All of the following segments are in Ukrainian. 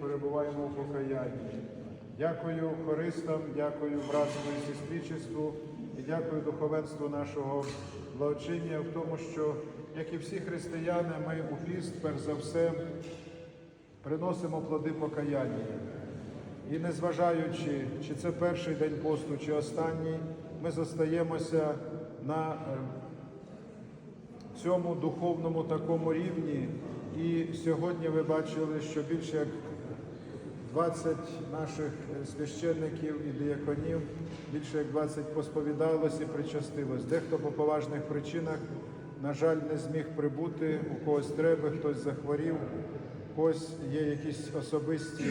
перебуваємо у покаянні. Дякую хористам, дякую братству і сестричеству і дякую духовенству нашого благочиння в тому, що, як і всі християни, ми у піст, перш за все, приносимо плоди покаяння. І незважаючи, чи це перший день посту, чи останній, ми зостаємося на е, цьому духовному такому рівні. І сьогодні ви бачили, що більше як 20 наших е, священників і дияконів, більше як 20 посповідалось і причастилось. Дехто по поважних причинах, на жаль, не зміг прибути, у когось треба, хтось захворів, у когось є якісь особисті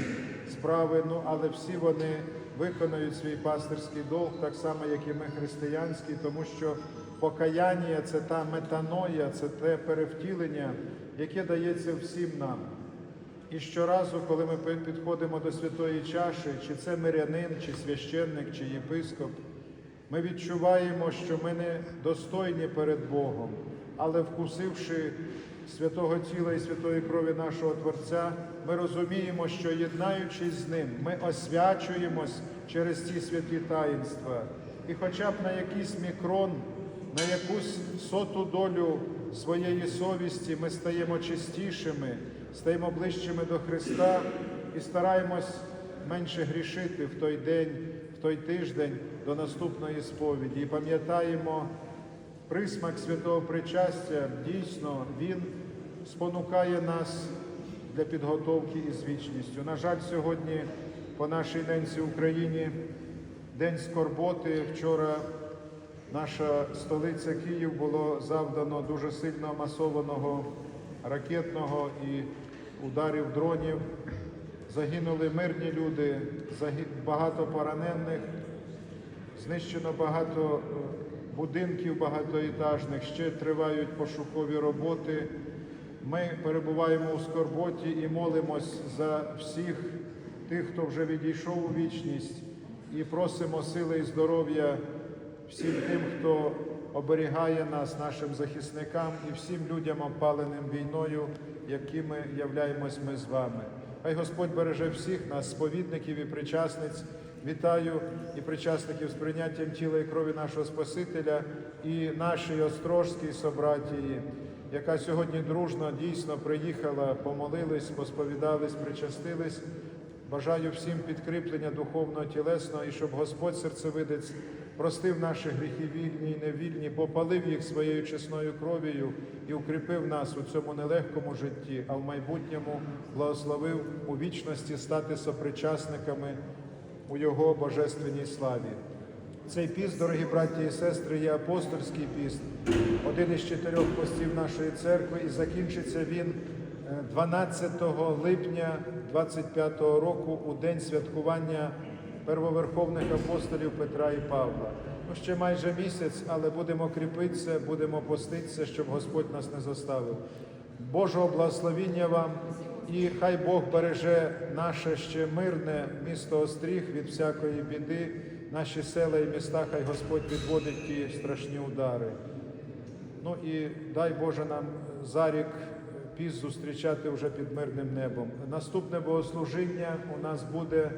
справи, ну але всі вони виконують свій пастирський долг, так само, як і ми християнський, тому що покаяння це та метаноя, це те перевтілення, яке дається всім нам. І щоразу, коли ми підходимо до святої чаші, чи це мирянин, чи священник, чи єпископ, ми відчуваємо, що ми не достойні перед Богом, але вкусивши святого тіла і святої крові нашого Творця, ми розуміємо, що єднаючись з ним, ми освячуємось через ці святі таїнства. І хоча б на якийсь мікрон, на якусь соту долю своєї совісті ми стаємо чистішими, стаємо ближчими до Христа і стараємось менше грішити в той день, в той тиждень до наступної сповіді. І пам'ятаємо присмак святого причастя, дійсно, він спонукає нас для підготовки із вічністю. На жаль, сьогодні по нашій ненці Україні день скорботи. Вчора наша столиця Київ було завдано дуже сильно масованого ракетного і ударів дронів. Загинули мирні люди, багато поранених, знищено багато е, будинків багатоетажних, ще тривають пошукові роботи. Ми перебуваємо у скорботі і молимось за всіх тих, хто вже відійшов у вічність, і просимо сили і здоров'я всім тим, хто оберігає нас, нашим захисникам і всім людям, опаленим війною, якими являємось ми з вами. Хай Господь береже всіх нас, сповідників і причасниць. Вітаю і причасників з прийняттям тіла і крові нашого Спасителя, і нашій острожській собратії, яка сьогодні дружно дійсно приїхала, помолились, посповідались, причастились. Бажаю всім підкріплення духовного, тілесного і щоб Господь серцевидець простив наші гріхи вільні і невільні, попалив їх своєю чесною кров'ю і укріпив нас у цьому нелегкому житті, а в майбутньому благословив у вічності стати сопричасниками у Його божественній славі. Цей піст, дорогі браті і сестри, є апостольський піст, один із чотирьох постів нашої церкви, і закінчиться він 12 липня 25 року у день святкування первоверховних апостолів Петра і Павла. Ну, ще майже місяць, але будемо кріпитися, будемо поститися, щоб Господь нас не заставив. Божого благословіння вам і хай Бог береже наше ще мирне місто Остріг від всякої біди, наші села і міста, хай Господь відводить ті страшні удари. Ну і дай Боже нам за рік піс зустрічати вже під мирним небом. Наступне богослужіння у нас буде